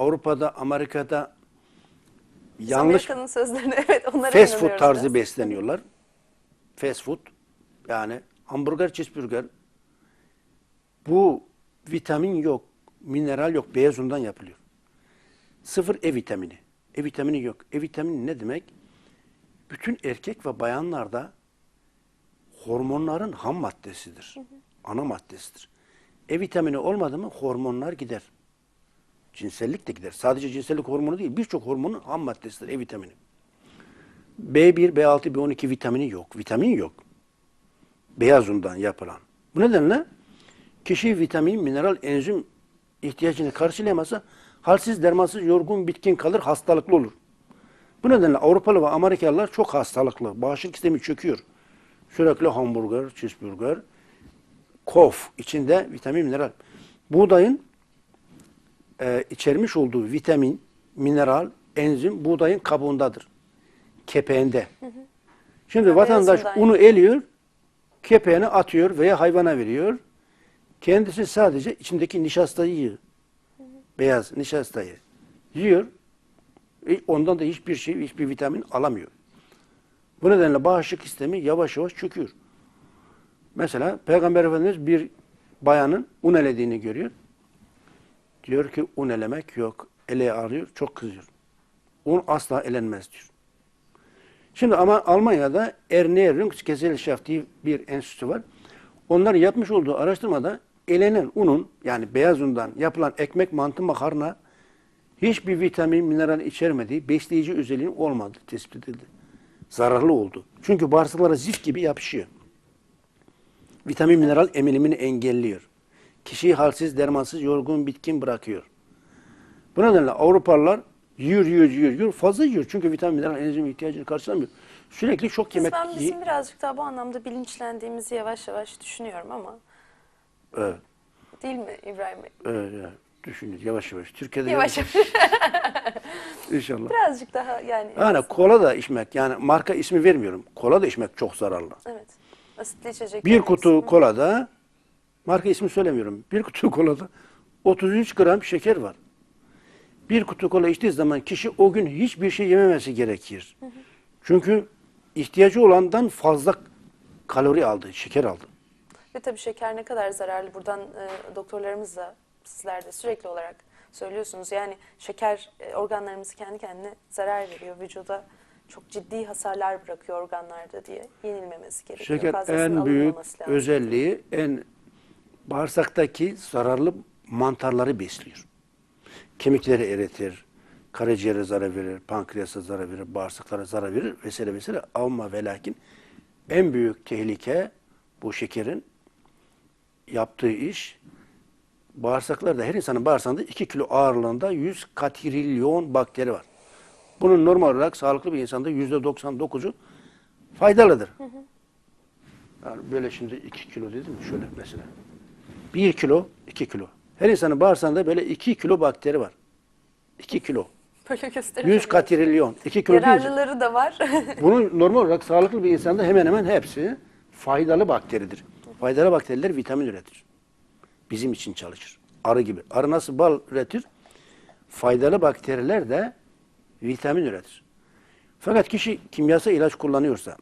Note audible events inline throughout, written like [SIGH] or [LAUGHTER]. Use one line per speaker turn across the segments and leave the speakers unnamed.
Avrupa'da, Amerika'da yanlış
Amerika'nın sözlerini [LAUGHS] evet onlara
fast food
inanıyoruz
tarzı
biraz.
besleniyorlar. Fast food yani hamburger, cheeseburger bu vitamin yok, mineral yok, beyaz undan yapılıyor. Sıfır E vitamini. E vitamini yok. E vitamini ne demek? Bütün erkek ve bayanlarda hormonların ham maddesidir. Ana maddesidir. E vitamini olmadı mı hormonlar gider. Cinsellik de gider. Sadece cinsellik hormonu değil, birçok hormonun ham maddesidir E vitamini. B1, B6, B12 vitamini yok. Vitamin yok. Beyaz undan yapılan. Bu nedenle kişi vitamin, mineral, enzim ihtiyacını karşılayamazsa halsiz, dermansız, yorgun, bitkin kalır, hastalıklı olur. Bu nedenle Avrupalı ve Amerikalılar çok hastalıklı. Bağışıklık sistemi çöküyor. Sürekli hamburger, cheeseburger, kof içinde vitamin, mineral. Buğdayın e, içermiş olduğu vitamin, mineral, enzim buğdayın kabuğundadır. Kepeğinde. Şimdi
Ha,
vatandaş unu eliyor, kepeğini atıyor veya hayvana veriyor. Kendisi sadece içindeki nişastayı yiyor. Beyaz nişastayı yiyor. E, Ondan da hiçbir şey, hiçbir vitamin alamıyor. Bu nedenle bağışıklık sistemi yavaş yavaş çöküyor. Mesela Peygamber Efendimiz bir bayanın un elediğini görüyor. Diyor ki un elemek yok. Ele arıyor, çok kızıyor. Un asla elenmez diyor. Şimdi ama Almanya'da Ernährungsgesellschaft diye bir enstitü var. Onların yapmış olduğu araştırmada elenen unun yani beyaz undan yapılan ekmek, mantı, makarna hiçbir vitamin, mineral içermediği, besleyici özelliğin olmadığı tespit edildi. Zararlı oldu. Çünkü bağırsaklara zift gibi yapışıyor. Vitamin, mineral emilimini engelliyor. Kişiyi halsiz, dermansız, yorgun, bitkin bırakıyor. Bu nedenle Avrupalılar yiyor, yiyor, yiyor, yiyor. Fazla yiyor. Çünkü vitamin, mineral, enzim ihtiyacını karşılamıyor. Sürekli çok yemek
Ben bizim birazcık daha bu anlamda bilinçlendiğimizi yavaş yavaş düşünüyorum ama
Evet,
değil mi İbrahim Bey?
evet, evet. Düşünün yavaş yavaş. Türkiye'de
Yavaş yavaş. [LAUGHS]
İnşallah.
birazcık daha yani.
Yani kola da içmek, yani marka ismi vermiyorum. Kola da içmek çok zararlı.
Evet. Asitli içecek.
Bir kutu kolada, marka ismi söylemiyorum. Bir kutu kolada 33 gram şeker var. Bir kutu kola içtiği zaman kişi o gün hiçbir şey yememesi gerekir. Çünkü ihtiyacı olandan fazla kalori aldı, şeker aldı.
Ve tabii şeker ne kadar zararlı. Buradan e, doktorlarımız da sizler de sürekli olarak söylüyorsunuz. Yani şeker e, organlarımızı kendi kendine zarar veriyor. Vücuda çok ciddi hasarlar bırakıyor organlarda diye yenilmemesi gerekiyor.
Şeker
Fazlasının
en büyük
lazım.
özelliği en bağırsaktaki zararlı mantarları besliyor. Kemikleri eritir, karaciğere zarar verir, pankreasa zarar verir, bağırsaklara zarar verir vesaire vesaire. Ama ve lakin en büyük tehlike bu şekerin yaptığı iş bağırsaklarda her insanın bağırsağında 2 kilo ağırlığında 100 katrilyon bakteri var. Bunun normal olarak sağlıklı bir insanda %99'u faydalıdır. Yani böyle şimdi 2 kilo dedim şöyle mesela. 1 kilo, 2 kilo. Her insanın bağırsağında böyle 2 kilo bakteri var. 2 kilo.
Böyle gösteriyor.
100 katrilyon. 2 kilo değil.
Yararlıları da var. [LAUGHS]
Bunun normal olarak sağlıklı bir insanda hemen hemen hepsi faydalı bakteridir. Faydalı bakteriler vitamin üretir. Bizim için çalışır. Arı gibi. Arı nasıl bal üretir? Faydalı bakteriler de vitamin üretir. Fakat kişi kimyasal ilaç kullanıyorsa,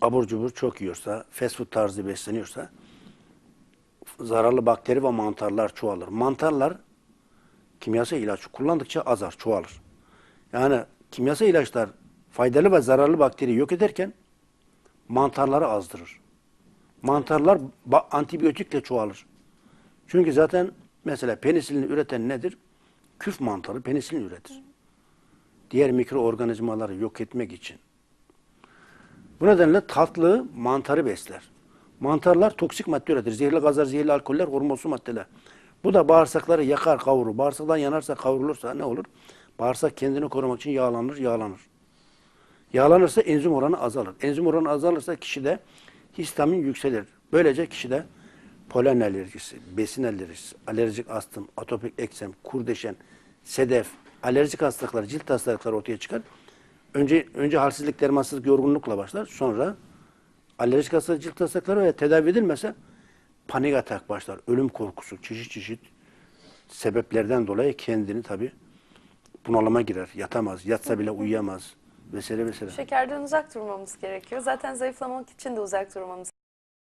abur cubur çok yiyorsa, fast food tarzı besleniyorsa, zararlı bakteri ve mantarlar çoğalır. Mantarlar kimyasal ilaç kullandıkça azar, çoğalır. Yani kimyasal ilaçlar faydalı ve zararlı bakteri yok ederken mantarları azdırır. Mantarlar antibiyotikle çoğalır. Çünkü zaten mesela penisilini üreten nedir? Küf mantarı penisilin üretir. Diğer mikroorganizmaları yok etmek için. Bu nedenle tatlı mantarı besler. Mantarlar toksik madde üretir. Zehirli gazlar, zehirli alkoller, hormonsu maddeler. Bu da bağırsakları yakar, kavurur. Bağırsaktan yanarsa, kavrulursa ne olur? Bağırsak kendini korumak için yağlanır, yağlanır. Yağlanırsa enzim oranı azalır. Enzim oranı azalırsa kişide histamin yükselir. Böylece kişide polen alerjisi, besin alerjisi, alerjik astım, atopik eksem, kurdeşen, sedef, alerjik hastalıklar, cilt hastalıkları ortaya çıkar. Önce önce halsizlik, dermansızlık, yorgunlukla başlar. Sonra alerjik hastalık, cilt hastalıkları ve tedavi edilmese panik atak başlar. Ölüm korkusu, çeşit çeşit sebeplerden dolayı kendini tabi bunalıma girer. Yatamaz. Yatsa bile uyuyamaz. Vesaire vesaire.
Şekerden uzak durmamız gerekiyor. Zaten zayıflamak için de uzak durmamız